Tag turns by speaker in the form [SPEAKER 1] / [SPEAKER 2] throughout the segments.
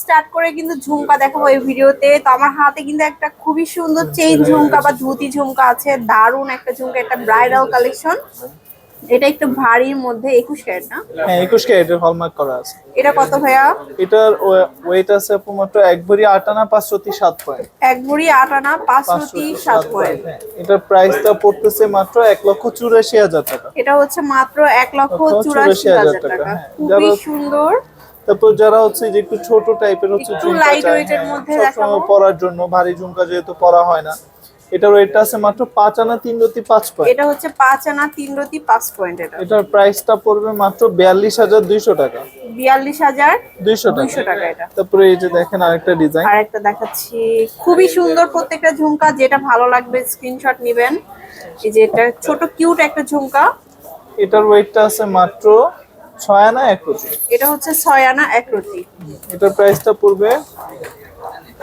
[SPEAKER 1] Start করে কিন্তু ঝুমকা দেখাবো এই ভিডিওতে। তো আমার হাতে কিন্তু একটা খুবই সুন্দর চেইন ঝুমকা বা ধুতি ঝুমকা আছে দারুণ একটা ঝুমকা একটা ব্রাইডাল কালেকশন এটা একটু ভারীর মধ্যে একুশ ক্যারেট না?
[SPEAKER 2] হ্যাঁ একুশ ক্যারেটের হলমার্ক করা আছে।
[SPEAKER 1] এটা কত ভাইয়া?
[SPEAKER 2] এটার ওয়েট আছে মাত্র এক ভরি আট আনা পাঁচশোটি সাত পয়েন্ট
[SPEAKER 1] এক ভরি আট আনা পাঁচশোটি সাত পয়েন্ট
[SPEAKER 2] হ্যাঁ। এটার প্রাইসটা পড়তেছে মাত্র এক লক্ষ চুরাশি হাজার টাকা।
[SPEAKER 1] এটা হচ্ছে মাত্র এক লক্ষ
[SPEAKER 2] টাকা, হ্যাঁ।
[SPEAKER 1] খুবই
[SPEAKER 2] যারা-
[SPEAKER 1] সুন্দর।
[SPEAKER 2] তারপর যারা হচ্ছে যে একটু ছোট টাইপের হচ্ছে চায়,
[SPEAKER 1] এর
[SPEAKER 2] হ্যাঁ,
[SPEAKER 1] মধ্যে
[SPEAKER 2] সবসময়
[SPEAKER 1] দেখাবো।
[SPEAKER 2] পরার জন্য ভারী ঝুমকা যেহেতু পরা হয় না এটার ওয়েটটা আছে মাত্র পাঁচ আনা তিন রতি পাঁচ পয়েন্ট
[SPEAKER 1] এটা হচ্ছে পাঁচ আনা তিন রতি পাঁচ পয়েন্ট এটা।
[SPEAKER 2] এটার প্রাইসটা পড়বে মাত্র বিয়াল্লিশ হাজার দুইশো টাকা।
[SPEAKER 1] বিয়াল্লিশ হাজার
[SPEAKER 2] দুইশো
[SPEAKER 1] দুইশো
[SPEAKER 2] টাকা
[SPEAKER 1] টাকা এটা।
[SPEAKER 2] তারপরে এই যে দেখেন আরেকটা ডিজাইন
[SPEAKER 1] আর একটা দেখাচ্ছি। খুবই সুন্দর প্রত্যেকটা ঝুমকা যেটা ভালো লাগবে স্ক্রিনশট নেবেন। এই যে এটা ছোট কিউট একটা ঝুমকা।
[SPEAKER 2] এটার ওয়েটটা আছে মাত্র ছয় আনা এক রতি।
[SPEAKER 1] এটা হচ্ছে ছয় আনা এক রতি।
[SPEAKER 2] এটার প্রাইসটা পড়বে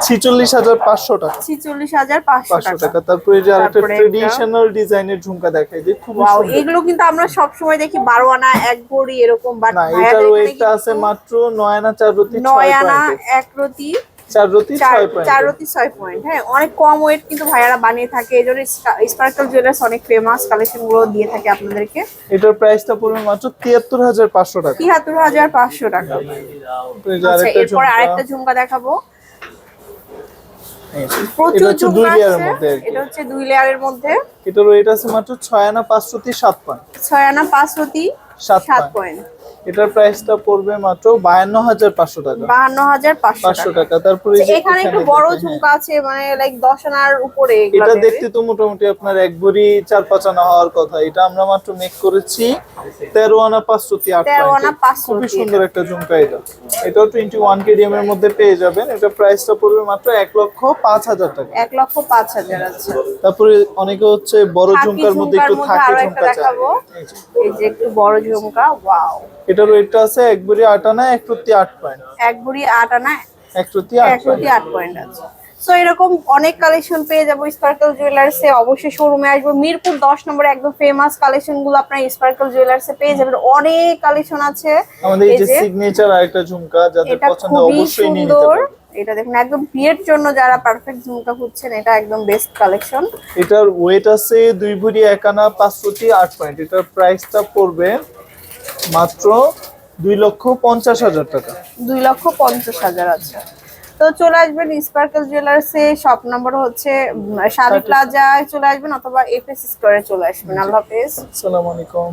[SPEAKER 2] ছিচল্লিশ হাজার পাঁচশো টাকা।
[SPEAKER 1] ছিচল্লিশ হাজার পাঁচশো টাকা।
[SPEAKER 2] তারপরে যে আরেকটা ট্রেডিশনাল ডিজাইনের ঝুমকা দেখাই যে খুব
[SPEAKER 1] এগুলো কিন্তু আমরা সব সময় দেখি বারো আনা এক ভরি এরকম বাট
[SPEAKER 2] না এটার ওয়েটটা আছে মাত্র নয় আনা চার রতি
[SPEAKER 1] নয় আনা এক রতি
[SPEAKER 2] চার রতি ছয়
[SPEAKER 1] চার
[SPEAKER 2] পয়েন্ট
[SPEAKER 1] রতি ছয় পয়েন্ট হ্যাঁ অনেক কম ওয়েট কিন্তু ভাইয়ারা বানিয়ে থাকে। এই জন্য স্পার্কল জুয়েলার্স অনেক ফেমাস কালেকশনগুলো দিয়ে থাকে আপনাদেরকে।
[SPEAKER 2] এটার প্রাইসটা পড়বে মাত্র তিয়াত্তর হাজার পাঁচশো টাকা।
[SPEAKER 1] তিয়াত্তর হাজার পাঁচশো টাকা। আচ্ছা
[SPEAKER 2] আরেকটা
[SPEAKER 1] এরপর আরেকটা
[SPEAKER 2] ঝুমকা
[SPEAKER 1] দেখাবো। প্রচুর
[SPEAKER 2] হচ্ছে দুই লেয়ারের মধ্যে
[SPEAKER 1] এটা হচ্ছে দুই লেয়ারের মধ্যে।
[SPEAKER 2] এটার ওয়েট আছে মাত্র ছয় আনা পাঁচ রতি সাত পয়েন্ট
[SPEAKER 1] ছয় আনা রতি
[SPEAKER 2] পয়েন্ট এটার প্রাইসটা পড়বে মাত্র বায়ান্ন হাজার পাঁচশো টাকা।
[SPEAKER 1] বাহান্ন হাজার পাঁচশো
[SPEAKER 2] পাঁচশো
[SPEAKER 1] টাকা।
[SPEAKER 2] টাকা। তারপরে
[SPEAKER 1] আচ্ছা, এখানে একটু বড় ঝুমকা আছে মানে লাইক দশ আনার উপরে
[SPEAKER 2] এটা দেখতে তো মোটামুটি আপনার এক ভরি চার পাঁচ আনা হওয়ার কথা। এটা আমরা মাত্র মেক করেছি তেরো আনা পাঁচশোটি আট
[SPEAKER 1] 13 আনা
[SPEAKER 2] পয়েন্টে।
[SPEAKER 1] 500
[SPEAKER 2] খুবই
[SPEAKER 1] টি
[SPEAKER 2] সুন্দর একটা ঝুমকা এটা। এটাও টোয়েন্টি ওয়ান কেডিএম এর মধ্যে পেয়ে যাবেন। এটা প্রাইসটা পড়বে মাত্র এক লক্ষ পাঁচ হাজার টাকা।
[SPEAKER 1] এক লক্ষ পাঁচ হাজার আছে
[SPEAKER 2] তারপরে অনেকে হচ্ছে বড় ঝুমকার মধ্যে একটু থাকে ঝুমকা
[SPEAKER 1] দেখাবো। এই যে একটু বড় ঝুমকা ওয়াও।
[SPEAKER 2] এটার ওয়েটটা আছে এক ভরি আট আনা এক প্রতি আট পয়েন্ট
[SPEAKER 1] এক ভরি আট আনা
[SPEAKER 2] এক প্রতি
[SPEAKER 1] এক প্রতি আট পয়েন্ট আছে। সো এরকম অনেক কালেকশন পেয়ে যাব স্পার্কল জুয়েলার্সে অবশ্যই শোরুমে আসব। মিরপুর দশ নম্বরে একদম ফেমাস কালেকশনগুলো আপনার স্পার্কল জুয়েলার্সে পেয়ে যাবেন। অনেক কালেকশন আছে।
[SPEAKER 2] আমাদের এই যে সিগনেচার আরেকটা ঝুমকা যাদের পছন্দ অবশ্যই নিয়ে নিতে
[SPEAKER 1] সুন্দর। এটা দেখুন একদম বিয়ের জন্য যারা পারফেক্ট ঝুমকা খুঁজছেন এটা একদম বেস্ট কালেকশন
[SPEAKER 2] এটার ওয়েট আছে দুই ভরি এক আনা পাঁচ প্রতি আট পয়েন্ট এটার প্রাইসটা পড়বে মাত্র দুই লক্ষ পঞ্চাশ হাজার টাকা।
[SPEAKER 1] দুই লক্ষ পঞ্চাশ হাজার আছে তো চলে আসবেন স্পার্কল জুয়েলার্সে শপ নম্বর হচ্ছে শাড়ি প্লাজায় চলে আসবেন অথবা এফএস স্কোয়ারে চলে আসবেন। আল্লাহ হাফেজ।
[SPEAKER 2] আসসালামু আলাইকুম